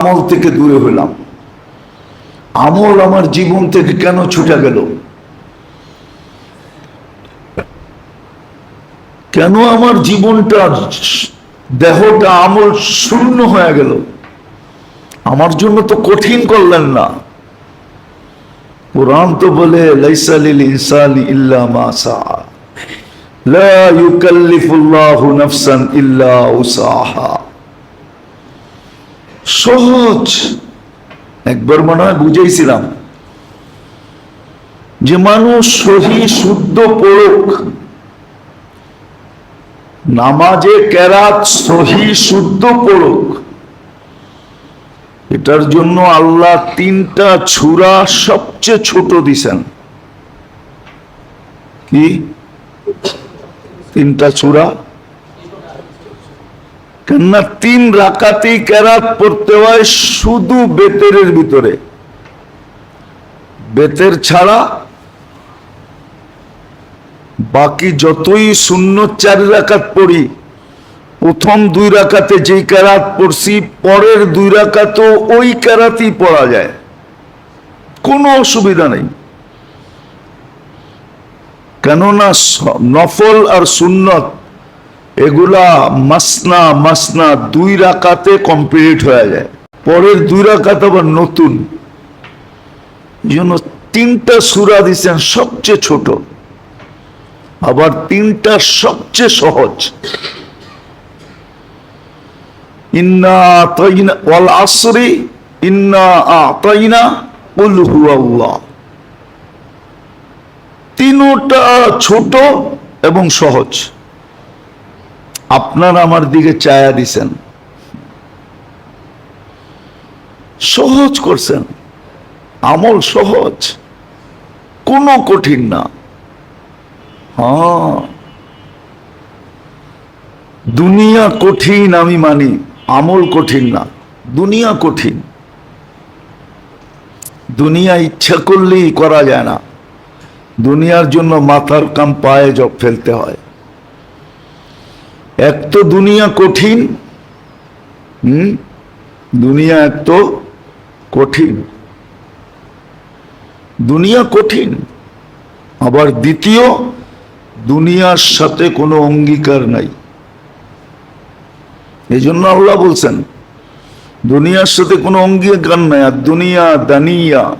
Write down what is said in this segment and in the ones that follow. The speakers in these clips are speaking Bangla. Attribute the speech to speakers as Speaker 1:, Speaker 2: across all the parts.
Speaker 1: আমল থেকে দূরে হইলাম আমল আমার জীবন থেকে কেন ছুটে গেল? কেন আমার জীবনটা দেহটা আমল শূন্য হয়ে গেল? আমার জন্য তো কঠিন করলেন না। কোরআন তো বলে ইল্লা ইউকাল্লিফুল্লাহু নাফসান ইল্লা উসাহা। সহজ। একবার মনে হয় বুঝেছিলাম যে মানুষ সহি, শুদ্ধ পড়ুক নামাজে কেরাত সহি, শুদ্ধ পড়ুক এটার জন্য আল্লাহ তিনটা ছুরা সবচেয়ে ছোট দিছেন। কি? তিনটা ছুরা? কেননা তিন রাকাতেই কেরাত পড়তে হয় শুধু বেতেরের ভিতরে। বেতের ছাড়া বাকি যতই শূন্য চার রাকাত পড়ি, প্রথম দুই রাকাতে যেই কেরাত পড়ছি, পরের দুই রাকাতও ওই কেরাতই পড়া যায়। কোনো অসুবিধা নেই। কেননা নফল আর সুন্নত এগুলা মাসনা মাসনা দুই রাকাতে কমপ্লিট হয়ে যায়। পরের দুই রাকাত আবার নতুন। জন্য তিনটা সুরা দিচ্ছেন সবচেয়ে ছোট। আবার তিনটা সবচেয়ে সহজ। ইন্না ওয়াল আসরি, ইন্না আতাইনা হুয়াল্লাহ। তিনটা ছোট এবং সহজ। আপনার আমার দিকে চায়া দিছেন। সহজ করছেন। আমল সহজ। কোনো কঠিন না। হ্যাঁ। দুনিয়া কঠিন আমি মানি, আমল কঠিন না। দুনিয়া কঠিন। দুনিয়া ইচ্ছা করলেই করা যায় না। দুনিয়ার জন্য মাথার কাম পায়ে জব ফেলতে হয়। এক তো দুনিয়া কঠিন, হুম? দুনিয়া এক তো কঠিন। দুনিয়া কঠিন, আবার দ্বিতীয়, দুনিয়ার সাথে কোনো অঙ্গীকার নাই। এই জন্য আল্লাহ বলছেন, দুনিয়ার সাথে কোনো অঙ্গীকার নাই। আর দুনিয়া দানিয়া।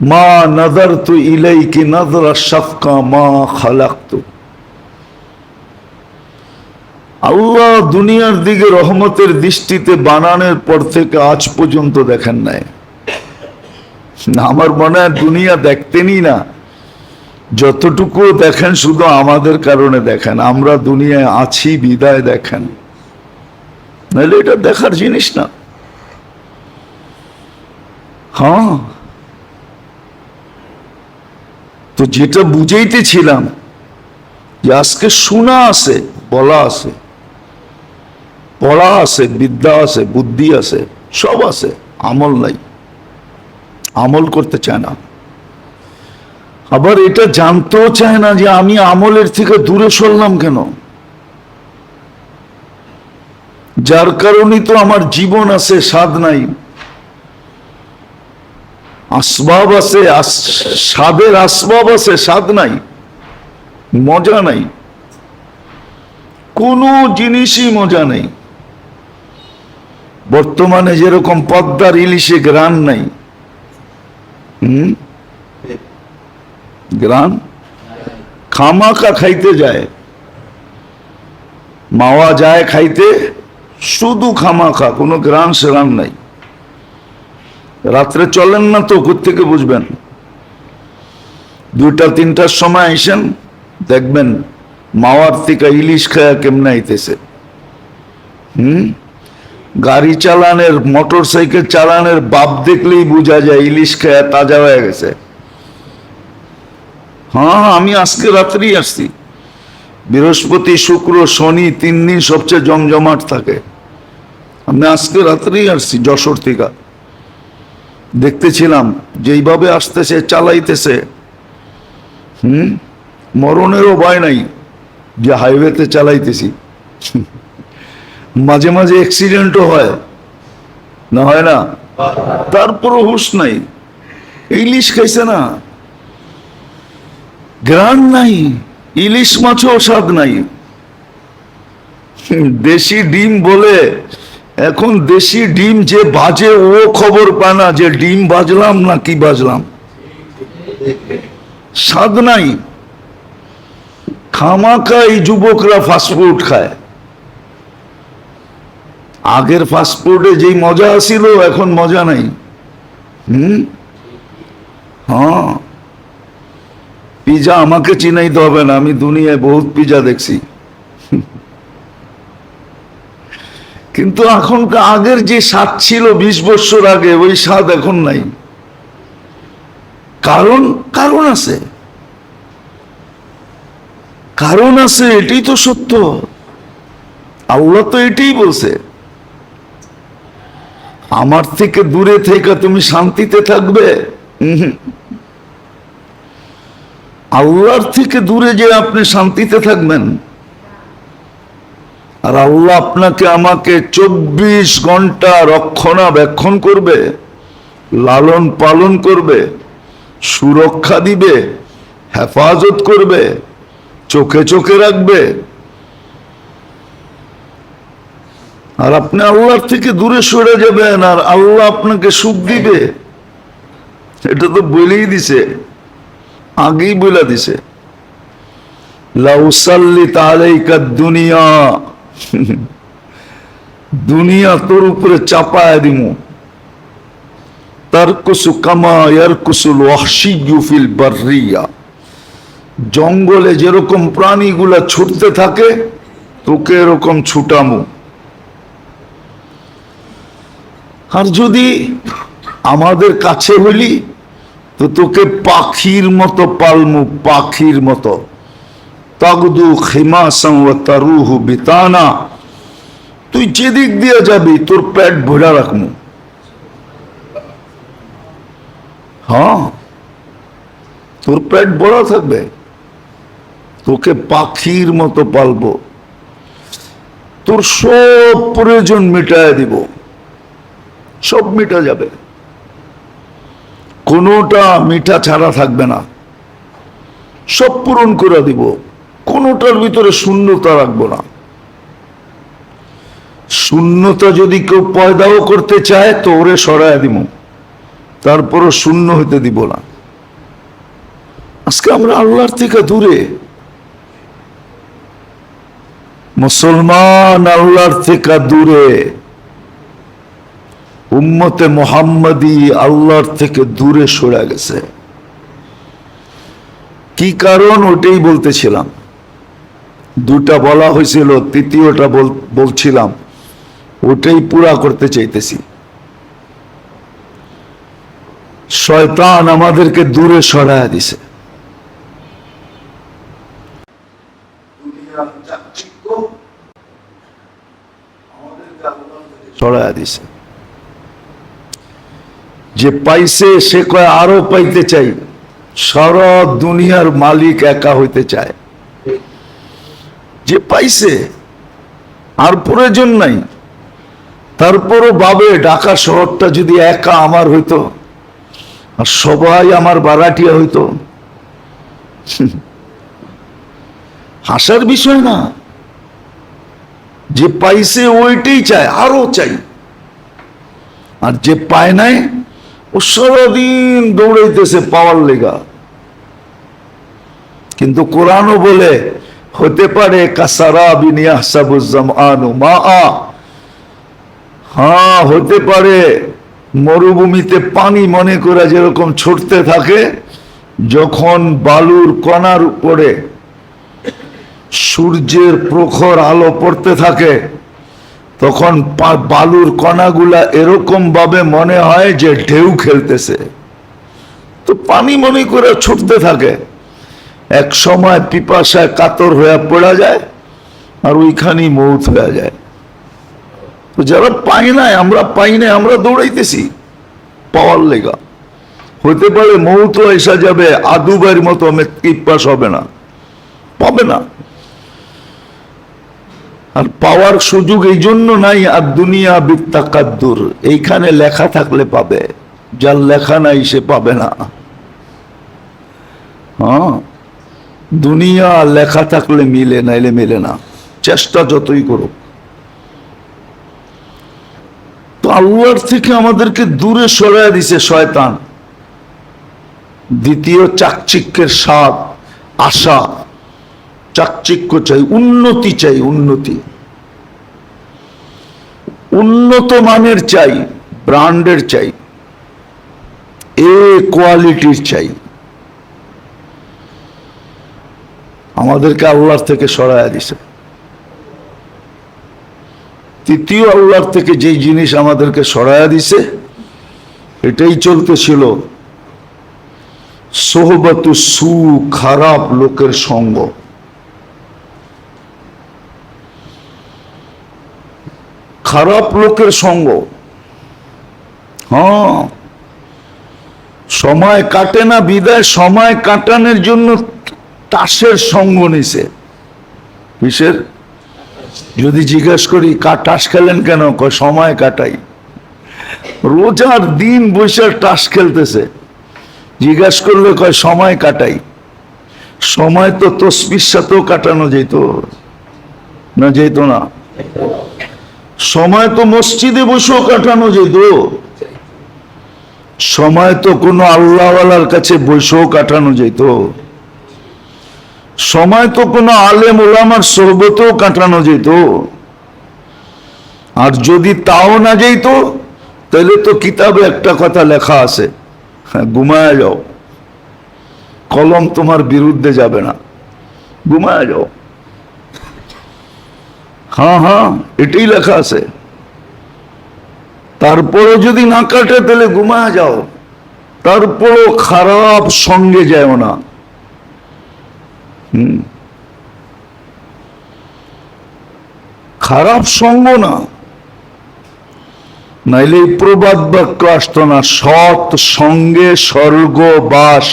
Speaker 1: মা নজর তু ইলাই কি নজর শফকা মা খালাক্তু। আল্লাহ দুনিয়ার দিকে রহমতের দৃষ্টিতে বানানোর পর থেকে আজ পর্যন্ত দেখেন নাই। না, আমার মনে হয় দুনিয়া দেখতেনই না। যতটুকু দেখেন শুধু আমাদের কারণে দেখেন। আমরা দুনিয়ায় আছি বিদায় দেখেন। নাহলে এটা দেখার জিনিস না। হ্যাঁ। তো যেটা বুঝাইতেছিলাম যে আজকে শোনা আছে বলা আছে। পড়া আছে, বিদ্যা আছে, বুদ্ধি আছে, সব আছে, আমল নাই। আমল করতে চায় না। আবার এটা জানতেও চায় না যে আমি আমলের থেকে দূরে সরলাম কেন? যার কারণেই তো আমার জীবন আছে, স্বাদ নাই। আসবাব আছে স্বাদের আসবাব আছে, স্বাদ নাই, মজা নাই। কোনো জিনিসই মজা নেই। বর্তমানে যেরকম পদ্মার ইলিশে গ্রান নাই। হুম? গ্রান? খামাকা খাইতে যায়। মাওয়া যায় খাইতে, শুধু খামাখা, কোনো গ্রান সেরান নাই। রাত্রে চলেন না তো কোথ থেকে বুঝবেন? দুইটা, তিনটার সময় আইসেন, দেখবেন মাওয়ার থেকে ইলিশ খায়া কেমনে আইতেছে। হুম? গাড়ি চালানের মোটর সাইকেল চালানের বাপ দেখলেই বোঝা যায় ইলিশ খায়া তাজা হয়ে গেছে। হ্যাঁ আমি আজকে রাত্রেই আসছি। বৃহস্পতি, শুক্র, শনি তিন দিন সবচেয়ে জমজমাট থাকে। আমি আজকে রাত্রেই আসছি যশোর থেকে। দেখতেছিলাম, যেইভাবে আসতেছে, চালাইতেছে। হুম? মরণেরও ভয় নাই যে হাইওয়েতে চালাইতেছি। মাঝে মাঝে অ্যাক্সিডেন্টও হয়। না হয় না? তারপরও হুশ নাই। ইলিশ খাইছে না। গ্রান নাই। ইলিশ মাছও স্বাদ নাই। দেশি ডিম বলে, এখন দেশি ডিম যে বাজে, ও খবর পায় না যে ডিম বাজলাম না কি বাজলাম। স্বাদ নাই। খামাকা এই যুবকরা ফাস্টফুড খায়। আগের ফাস্টফুডে যেই মজা ছিল, এখন মজা নাই। হুম? হ্যাঁ। পিজা আমাকে চিনাইতে হবে না, আমি দুনিয়ায় বহুত পিজা দেখছি। কিন্তু এখনকার আগের যে স্বাদ ছিল বিশ বছর আগে, ওই স্বাদ এখন নাই। কারণ কারণ আছে। কারণ আছে, এটাই তো সত্য। আল্লাহ তো এটাই বলছে। আমার থেকে দূরে থেকে তুমি শান্তিতে থাকবে। আল্লাহর থেকে দূরে যে আপনি শান্তিতে থাকবেন আর আল্লাহ আপনাকে আমাকে চব্বিশ ঘণ্টা রক্ষণাবেক্ষণ করবে, লালন পালন করবে, সুরক্ষা দিবে, হেফাজত করবে, চোখে চোখে রাখবে আর আপনি আল্লাহর থেকে দূরে সরে যাবেন, আর আল্লাহ আপনাকে সুখ দিবে। এটা তো বলেই দিছে, আগেই বলে দিছে। দুনিয়া দুনিয়া তোর উপরে চাপায় দিমু। কামা ইয়ারকুসুল ওয়াহশিয়্যু ফিল বাররিয়া। জঙ্গলে যেরকম প্রাণীগুলা ছুটতে থাকে, তোকে এরকম ছুটামু। আর যদি আমাদের কাছে হলি তো তোকে পাখির মতো পালমু, পাখির মতো। তাগদু খিমাসাম ওয়া তারুহু বিতানা। তুই যেদিক দিয়ে যাবি, তোর পেট ভরা রাখমু। হ্যাঁ তোর পেট বড় থাকবে। তোকে পাখির মতো পালবো। তোর সব প্রয়োজন মিটায় দিব। সব মিটা যাবে। কোনোটা মিঠা ছাড়া থাকবে না। সব পূরণ করে দিব। কোনোটার ভিতরে শূন্যতা রাখব না। শূন্যতা যদি কেউ পয়দাও করতে চায়, তো ওরে সরায় দিব। তারপরও শূন্য হইতে দিব না। আজকে আমরা আল্লাহর থেকে দূরে। মুসলমান আল্লাহর থেকে দূরে। উম্মতে মোহাম্মদী আল্লাহর থেকে দূরে সরে গেছে। কি কারণ ওটাই বলতেছিলাম। দুটা বলা হয়েছিল, তৃতীয়টা বল- বলছিলাম। ওটাই পুরা করতে চাইতেছি। শয়তান আমাদেরকে দূরে সরায় দিছে। সরায় দিছে। যে পাইছে সে কয়, আরও পাইতে চাই। সারা দুনিয়ার মালিক একা হইতে চায়। যে পাইছে, আর প্রয়োজন নাই। তারপরও বাবে ঢাকা শহরটা যদি একা আমার হইতো, আর সবাই আমার বারাটিয়া হইতো। হাসার বিষয় না। যে পাইছে ওইটাই চায়, আরও চাই। আর যে পায় নাই ও সারাদিন দৌড়াইতেছে পাওয়ার লেগা। কিন্তু কোরআনও বলে, হতে পারে, কাসারা বিনিয়াসাবুজ্জাম আনু মা আ হ্যাঁ হতে পারে, মরুভূমিতে পানি মনে করে যেরকম ছুটতে থাকে, যখন বালুর কণার উপরে সূর্যের প্রখর আলো পড়তে থাকে তখন বালুর কণাগুলা এরকম ভাবে মনে হয় যে ঢেউ খেলতেছে। তো পানি মনে করে ছুটতে থাকে। এক সময় পিপাসায় কাতর হয়ে পড়া যায় আর ওইখানেই মৌত হয়ে যায়। তো যারা পাই নাই, আমরা পাই নাই, আমরা দৌড়াইতেছি পাওয়ার লেগা। হতে পারে মৌত এসা যাবে আদুবার মতো পিপাস হবে না, পাবে না। আর পাওয়ার সুযোগ এই জন্য নাই, আর দুনিয়া বিত্তাকাদ্দুর। এইখানে লেখা থাকলে পাবে। যার লেখা নাই, সে পাবে না। হ্যাঁ? দুনিয়া লেখা থাকলে মিলে, নাইলে মিলে না। চেষ্টা যতই করুক। তো আল্লাহর থেকে আমাদেরকে দূরে সরাই দিছে শয়তান। দ্বিতীয় চাকচিক্যের স্বাদ, আশা। চাকচিক্য চাই, উন্নতি চাই, উন্নতি। উন্নত মানের চাই, ব্র্যান্ডের চাই, এ কোয়ালিটির চাই। আমাদেরকে আল্লাহর থেকে সরাইয়া দিছে। তৃতীয় আল্লাহর থেকে যেই জিনিস আমাদেরকে সরাইয়া দিছে, এটাই চলতেছিল সোহবতু সু খারাপ লোকের সঙ্গ। খারাপ লোকের সঙ্গ। হ্যাঁ। সময় কাটে না বিদায়, সময় কাটানোর জন্য তাসের সঙ্গ নিছে। কিসের? যদি জিজ্ঞেস করি তাস খেলেন কেন? কয়, সময় কাটাই। রোজার দিন বসে তাস খেলতেছে। জিজ্ঞাস করলে কয়, সময় কাটাই। সময় তো তসবির সাথেও কাটানো যেত। না যেত না। সময় তো মসজিদে বসেও কাটানো যেত। সময় তো কোনো আল্লাহওয়ালার কাছে বসেও কাটানো যেত। সময় তো কোনো আলেম ওলামার সোহবতেও কাটানো যেত। আর যদি তাও না যেত, তাহলে তো কিতাবে একটা কথা লেখা আছে হ্যাঁ ঘুমায় যাও। কলম তোমার বিরুদ্ধে যাবে না। ঘুমায় যাও। হ্যাঁ হ্যাঁ এটাই লেখা আছে। তারপরও যদি না কাটে, তাহলে ঘুমায় যাও। তারপরও খারাপ সঙ্গে যায় না। খারাপ সঙ্গ না। নাইলে প্রবাদ বাক্য আসতো না, সৎ সঙ্গে স্বর্গবাস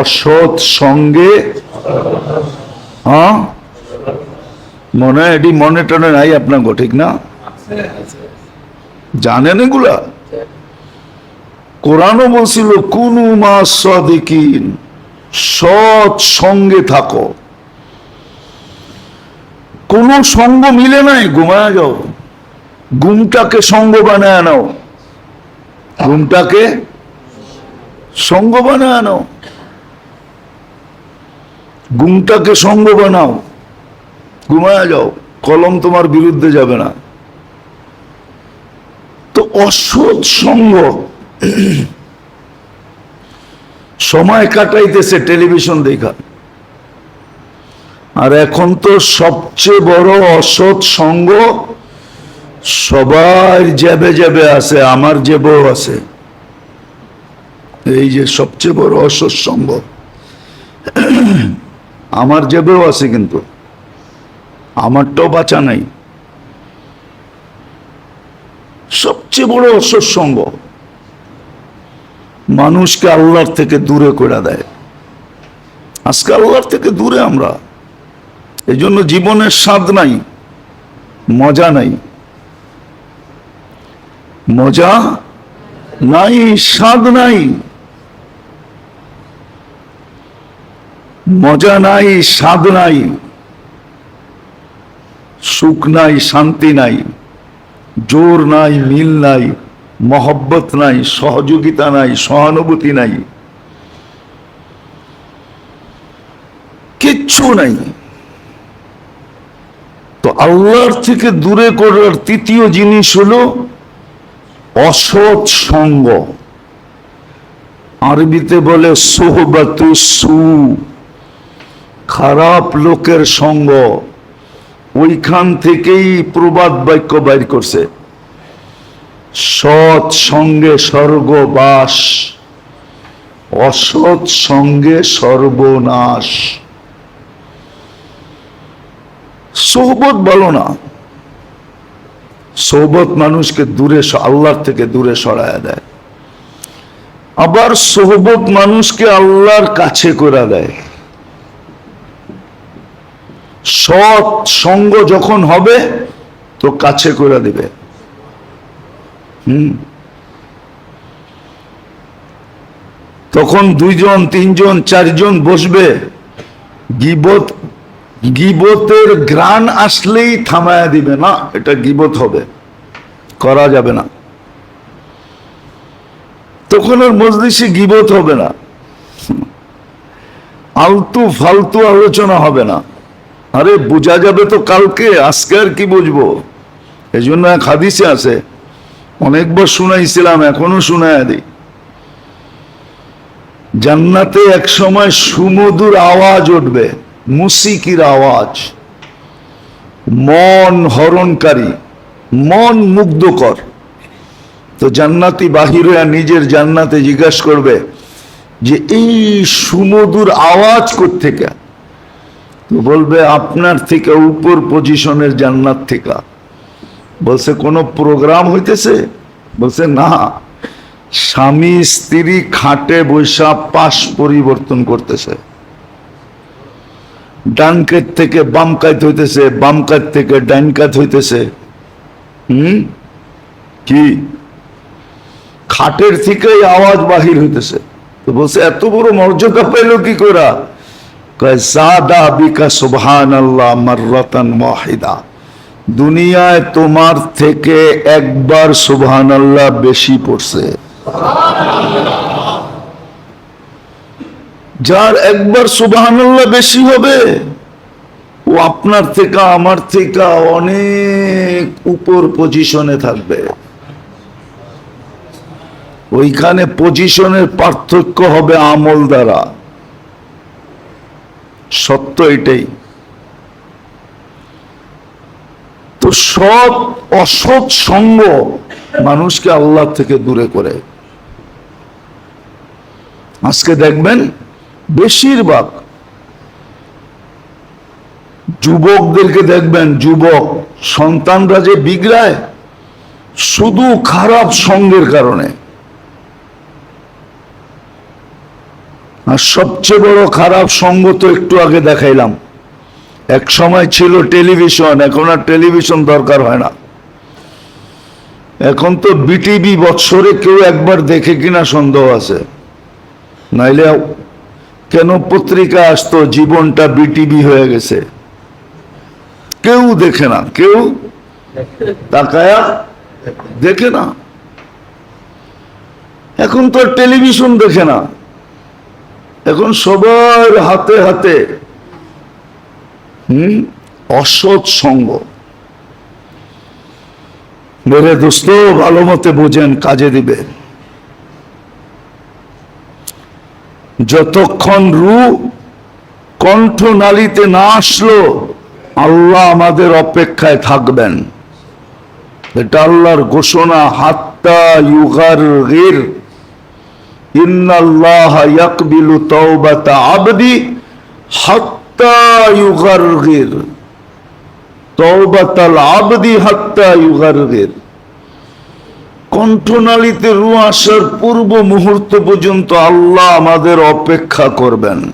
Speaker 1: অসৎ সঙ্গে হ্যাঁ মনে হয় এটি মনে টনে নাই আপনার ঠিক না? জানেন এগুলা? কোরআনও বলছিল, কুনু মা সদিকিন, সৎ সঙ্গে থাকো। কোন সঙ্গ মিলে নাই, ঘুমায় যাও। গুমটাকে সঙ্গ বানায় নাও। গুমটাকে সঙ্গ বানায় নাও। ঘুমটাকে সঙ্গ বানাও। ঘুমায় যাও কলম তোমার বিরুদ্ধে যাবে না। তো অসৎ সঙ্গ। সময় কাটাইতেছে টেলিভিশন দেখা। আর এখন তো সবচেয়ে বড় অসৎ সঙ্গ সবার যাবে যাবে আছে, আমার জেবেও আছে। এই যে সবচেয়ে বড় অসৎ সঙ্গ। আমার জেবেও আছে কিন্তু। আমারটাও বাঁচা নাই। সবচেয়ে বড় অসৎ সঙ্গ। মানুষকে আল্লাহর থেকে দূরে করে দেয়। আজকে আল্লাহর থেকে দূরে আমরা। এই জন্য জীবনের স্বাদ নাই, মজা নাই। মজা নাই, স্বাদ নাই। মজা নাই, স্বাদ নাই। সুখ নাই, শান্তি নাই, জোর নাই, মিল নাই, মহব্বত নাই, সহযোগিতা নাই, সহানুভূতি নাই, কিচ্ছু নাই। তো আল্লাহর থেকে দূরে করার তৃতীয় জিনিস হলো অসৎ সঙ্গ। আরবিতে বলে সোহবাতু সু, খারাপ লোকের সঙ্গ। ওইখান থেকেই প্রবাদ বাক্য বাইর করছে। সৎ সঙ্গে স্বর্গবাস, অসৎ সঙ্গে সর্বনাশ। সোহবত বলো না। সোহবত মানুষকে দূরে আল্লাহর থেকে দূরে সরায় দেয়। আবার সোহবত মানুষকে আল্লাহর কাছে করে দেয়। সৎ সঙ্গ যখন হবে, তো কাছে করে দিবে। হুম। তখন দুইজন, তিনজন, চারজন বসবে। গিবত, গিবতের গ্রান আসলেই থামায়া দিবে না, এটা গিবত হবে। করা যাবে না। তখন আর মজলিসে গিবত হবে না। আলতু ফালতু আলোচনা হবে না। আরে, বোঝা যাবে তো কালকে, আজকে আর কি বুঝব? এই জন্য এক হাদিসে আছে, অনেকবার শুনাইছিলাম, এখনও শুনাইয়া দিই। জান্নাতে এক সময় সুমধুর আওয়াজ উঠবে, মুসিকির আওয়াজ। মন হরণকারী, মন মুগ্ধকর। তো জান্নাতি বাহিরে নিজের জান্নাতে জিজ্ঞাসা করবে যে, এই সুমধুর আওয়াজ থেকে তো বলবে, আপনার থেকে উপর পজিশনের জান্নাত থেকে। বলছে, কোনো প্রোগ্রাম হইতেছে? বলছে, না। স্বামী স্ত্রী খাটে বৈশা পাশ পরিবর্তন করতেছে। ডান কাত থেকে বাম কাত হইতেছে বাম কাত থেকে ডান কাত হইতেছে। হুম? কি? খাটের থেকেই আওয়াজ বাহির হইতেছে। তো বলছে, এত বড় মর্যাদা পাইল কি করা? কয় জাদা বিকা সুবহান আল্লাহ মাররাতান দুনিয়ায় তোমার থেকে একবার সুবহান আল্লাহ বেশি পড়ছে। যার একবার সুবহানাল্লাহ বেশি হবে, ও আপনার থেকে, আমার থেকে অনেক উপর পজিশনে থাকবে। ওইখানে পজিশনের পার্থক্য হবে আমল দ্বারা। সত্য এটাই। তো সৎ, অসৎ সঙ্গ মানুষকে আল্লাহ থেকে দূরে করে। আজকে দেখবেন বেশিরভাগ যুবকদেরকে দেখবেন, যুবক সন্তানরা যে বিগড়ায়, শুধু খারাপ সঙ্গের কারণে। আর সবচেয়ে বড় খারাপ সঙ্গ তো একটু আগে দেখাইলাম। এক সময় ছিল টেলিভিশন, এখন আর টেলিভিশন দরকার হয় না। এখন তো বিটিভি বৎসরে কেউ একবার দেখে কিনা সন্দেহ আছে। নাইলে কেন পত্রিকা আসতো, জীবনটা বিটিভি হয়ে গেছে। কেউ দেখে না, কেউ তাকায়া দেখে না। এখন তো টেলিভিশন দেখে না। সবার হাতে হাতে, হুম, অসৎ সঙ্গ। মেরে দোস্ত ভালো মতে বোঝেন, কাজে দিবে যতক্ষণ রু কণ্ঠ নালিতে না আসলো, আল্লাহ আমাদের অপেক্ষায় থাকবেন। এটা আল্লাহর ঘোষণা, হাত্তা ইউগার গির। কণ্ঠনালীতে রু আসার পূর্ব মুহূর্ত পর্যন্ত আল্লাহ আমাদের অপেক্ষা করবেন।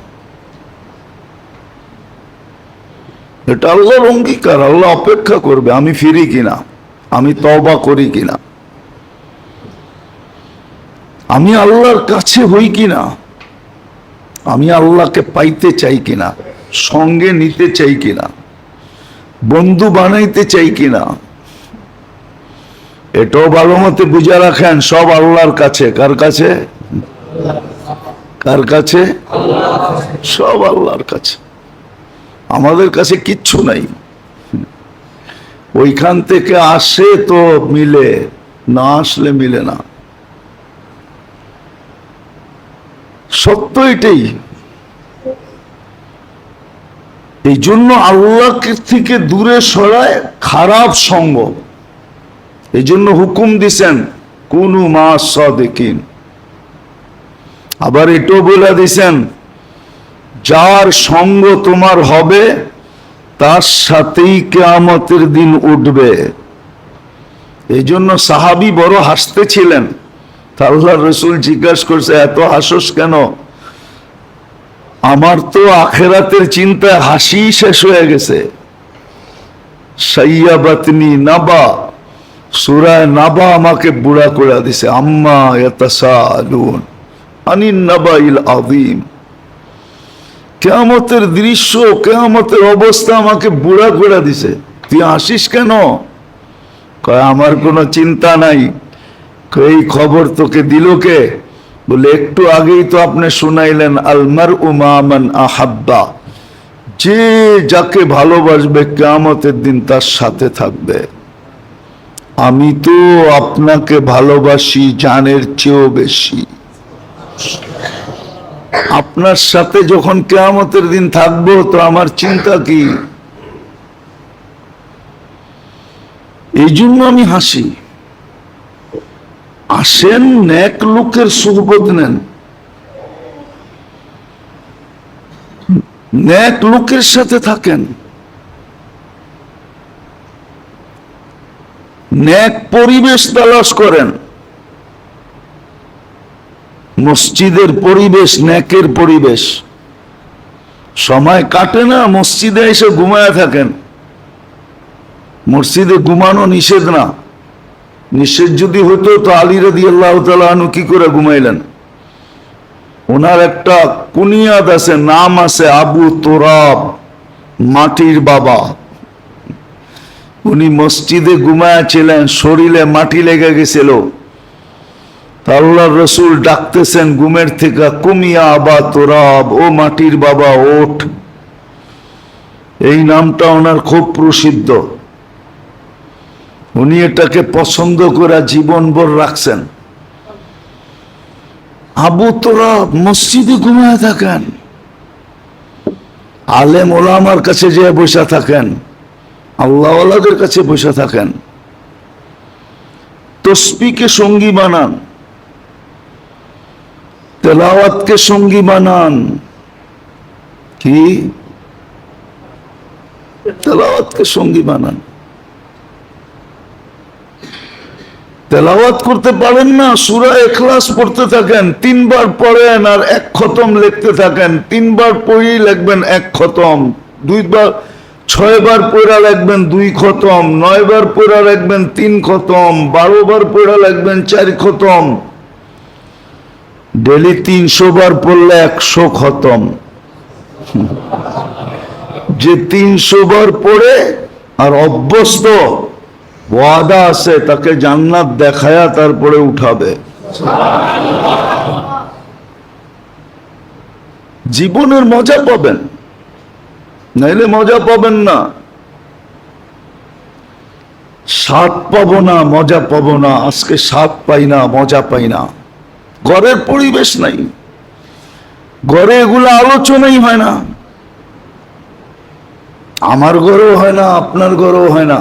Speaker 1: এটা আল্লাহর অঙ্গীকার, আল্লাহ অপেক্ষা করবে, আমি ফিরি কিনা, আমি তবা করি কিনা। আমি আল্লাহর কাছে হই কিনা? আমি আল্লাহকে পাইতে চাই কিনা? সঙ্গে নিতে চাই কিনা? বন্ধু বানাইতে চাই কিনা? এটাও ভালো মতে বুঝে রাখেন, সব আল্লাহর কাছে। কার কাছে? কার কাছে? সব আল্লাহর কাছে। আমাদের কাছে কিচ্ছু নাই। ওইখান থেকে আসে তো মিলে, না আসলে মিলে না। সত্য এটাই। এই জন্য আল্লাহকে থেকে দূরে সরায় খারাপ সঙ্গ এই জন্য হুকুম দিছেন, কোন মা সদেকিন। আবার এটাও বলে দিছেন, যার সঙ্গ তোমার হবে, তার সাথেই কেয়ামতের দিন উঠবে। এই জন্য সাহাবি বড় হাসতে ছিলেন আল্লাহ রসুল জিজ্ঞাসা করছে, এত হাসস কেন? আমার তো আখেরাতের চিন্তায় হাসি শেষ হয়ে গেছে। সাইয়াবাতনি নাবা। সুরায় নাবা আমাকে বুড়া করে দিছে। আম্মা ইয়াতাসালুন আনিন নাবাইল আযীম। কেয়ামতের দৃশ্য, কেয়ামতের অবস্থা আমাকে বুড়া করে দিছে। তুই আসিস কেন? আমার কোনো চিন্তা নাই। এই খবর তোকে দিল কে? বলে, একটু আগেই তো আপনি শুনাইলেন আলমার উমামান আহাব্বা। যে যাকে ভালোবাসবে কেয়ামতের দিন তার সাথে থাকবে। আমি তো আপনাকে ভালোবাসি, জানের চেয়েও বেশি। আপনার সাথে যখন কেয়ামতের দিন থাকব, তো আমার চিন্তা কি? এই জন্য আমি হাসি। আসেন, নেক লোকের সুহবত নেন। নেক লোকের সাথে থাকেন। নেক পরিবেশ তালাশ করেন। মসজিদের পরিবেশ ন্যাকের পরিবেশ। সময় কাটে না, মসজিদে এসে ঘুমায় থাকেন। মসজিদে ঘুমানো নিষেধ না। নিষেধ যদি হতো তো আলী রাদি আল্লাহ তালু কি করে ঘুমাইলেন? ওনার একটা কুনিয়াদ আছে, নাম আছে আবু তোরাব, মাটির বাবা। উনি মসজিদে ঘুমায়াছিলেন শরীরে মাটি লেগে গেছিল। তা আল্লাহর রসুল ডাকতেছেন, ঘুমের থেকে কুমিয়া আবা তোরাব, ও মাটির বাবা, ওঠ। এই নামটা ওনার খুব প্রসিদ্ধ। উনি এটাকে পছন্দ করে জীবন জীবনভর রাখছেন। আবু তোরা মসজিদে ঘুমায় থাকেন। আলেম ওলামার কাছে যে বসে থাকেন। আল্লাহওয়ালাদের কাছে বসে থাকেন। তসবিকে সঙ্গী বানান। তেলাওয়াতকে সঙ্গী বানান। কি? তেলাওয়াতকে সঙ্গী বানান। তেলাওয়াত করতে পারেন না, সুরা এখলাস পড়তে থাকেন, তিনবার পড়েন আর এক খতম লিখতে থাকেন। তিনবার পড়েই লিখবেন এক খতম। দুইবার, ছয়বার পড়া লাগবেন দুই খতম। নয়বার পড়া লিখবেন তিন খতম। বারো বার পড়া লিখবেন চার খতম। ডেলি তিনশো বার পড়লে একশো খতম। যে তিনশো বার পড়ে আর অভ্যস্ত ওয়াদা আছে, তাকে জান্নাত দেখায়া তারপরে উঠাবে। জীবনের মজা পাবেন, নাইলে মজা পাবেন না। স্বাদ পাবো না, মজা পাবো না, আজকে স্বাদ পাই না, মজা পাই না। ঘরের পরিবেশ নাই, ঘরে এগুলো আলোচনাই হয় না। আমার ঘরেও হয় না, আপনার ঘরেও হয় না।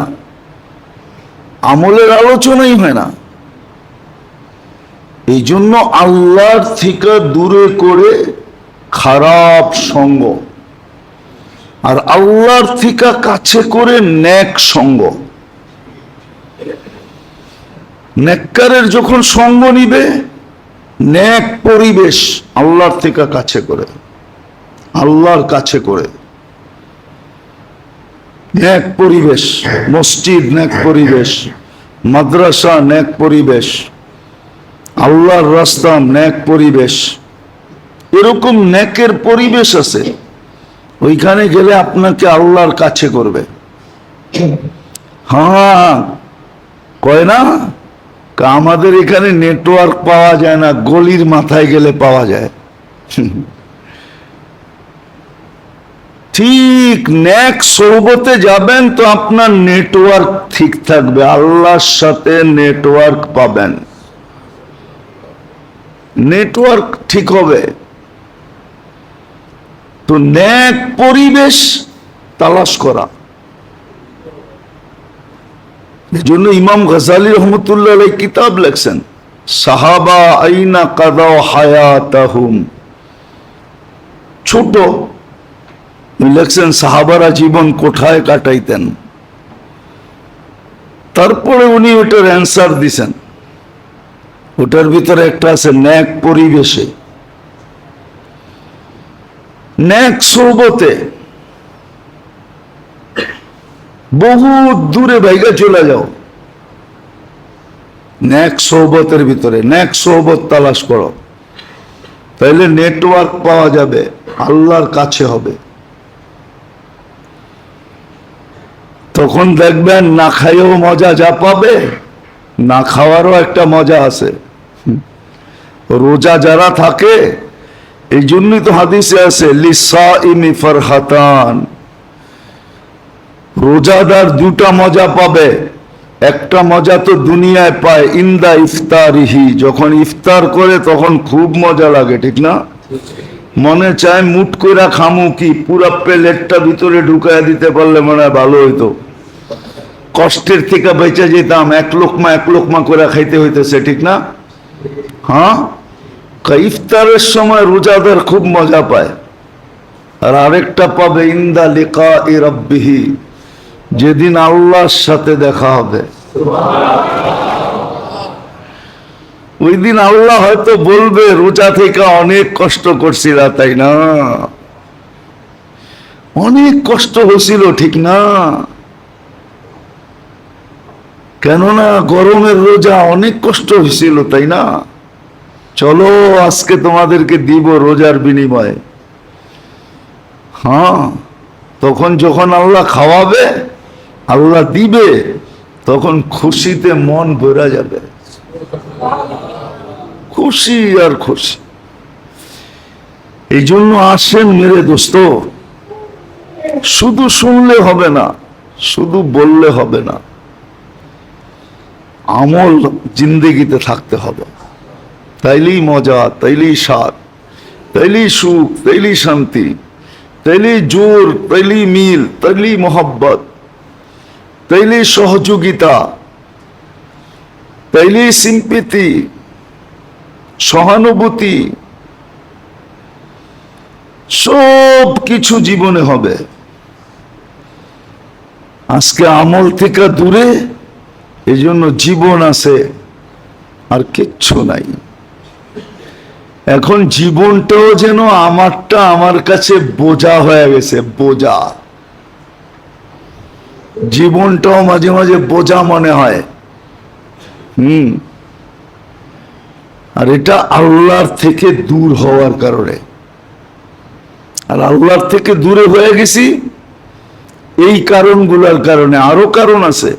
Speaker 1: আমলের আলোচনাই হয় না। এই জন্য আল্লাহর থেকে দূরে করে খারাপ সঙ্গ আর আল্লাহর থেকে কাছে করে ন্যাক সঙ্গ। নেককারের যখন সঙ্গ নিবে, ন্যাক পরিবেশ আল্লাহর থেকে কাছে করে, আল্লাহর কাছে করে। ন্যাক পরিবেশ, মসজিদ ন্যাক পরিবেশ, মাদ্রাসা ন্যাক পরিবেশ, আল্লাহর রাস্তা ন্যাক পরিবেশ। এরকম ন্যাকের পরিবেশ আছে, ওইখানে গেলে আপনাকে আল্লাহর কাছে করবে। হ্যাঁ কয় না? আমাদের এখানে নেটওয়ার্ক পাওয়া যায় না, গলির মাথায় গেলে পাওয়া যায়। ঠিক ন্যাক সৌবতে যাবেন তো আপনার নেটওয়ার্ক ঠিক থাকবে, আল্লাহর সাথে নেটওয়ার্ক পাবেন। নেটওয়ার্ক ঠিক হবে। তো ন্যাক পরিবেশ তালাশ করা। জন্য ইমাম গজালি রহমতুল্লাহ কিতাব লেখছেন, সাহাবা আইনা কাদাও হায়াতাহুম। ছোট লেখছেন সাহাবারা জীবন কোঠায় কাটাইতেন তারপরে উনি ওটার অ্যান্সার দিছেন ওটার ভিতরে একটা আছে ন্যাক পরিবেশে নেক সৌবতে বহু দূরে ভাইগা চলে যাও ন্যাক সৌবতের ভিতরে ন্যাক সৌবত তালাশ করো তাইলে নেটওয়ার্ক পাওয়া যাবে আল্লাহর কাছে হবে তখন দেখবেন না খাইয়েও মজা যা পাবে, না খাওয়ারও একটা মজা আছে। রোজা যারা থাকে, এই জন্যই তো হাদিসে আছে লিসা ইমি ফারহাতান। রোজাদার দুটা মজা পাবে। একটা মজা তো দুনিয়ায় পায়, ইন্দা ইফতারিহি। যখন ইফতার করে তখন খুব মজা লাগে, ঠিক না? মনে চায় মুট করে খামু কি, পুরা প্লেটটা ভিতরে ঢুকাইয়া দিতে পারলে মনে হয় ভালো হইতো। কষ্টের থেকে বেঁচে যেতাম, এক লোকমা এক লোকমা করে খাইতে হইতেছে, ঠিক না? হ্যাঁ? ইফতারের সময় রোজাদার খুব মজা পায়। আর আরেকটা পাবে, ইন্দা লিকা ই যেদিন আল্লাহর সাথে দেখা হবে। ওই দিন আল্লাহ হয়তো বলবে, রোজা থেকে অনেক কষ্ট করছিলা তাই না? অনেক কষ্ট হয়েছিল, ঠিক না? কেননা গরমের রোজা অনেক কষ্ট হয়েছিল, তাই না? চলো, আজকে তোমাদেরকে দিব রোজার বিনিময়ে। হ্যাঁ তখন যখন আল্লাহ খাওয়াবে, আল্লাহ দিবে, তখন খুশিতে মন ভরা যাবে। খুশি আর খুশি। এই জন্য আসেন মেরে দোস্ত। শুধু শুনলে হবে না, শুধু বললে হবে না। আমল জিন্দেগিতে থাকতে হবে। তাইলেই মজা, তাইলেই স্বাদ, তাইলেই সুখ, তাইলেই শান্তি, তাইলেই জোর, তাইলেই মিল, তাইলেই মোহব্বত, তাইলেই সহযোগিতা, তাইলেই সিম্পিতি, সহানুভূতি সব কিছু জীবনে হবে। আজকে আমল থেকে দূরে এই জন্য জীবন আছে আর কিচ্ছু নাই। এখন জীবনটাও যেন আমারটা আমার কাছে বোঝা হয়ে গেছে, বোঝা। জীবনটাও মাঝে মাঝে বোঝা মনে হয়। হুম। আর এটা আল্লাহর থেকে দূর হওয়ার কারণে। আর আল্লাহর থেকে দূরে হয়ে গেছি, এই কারণগুলোর কারণে আরও কারণ আছে।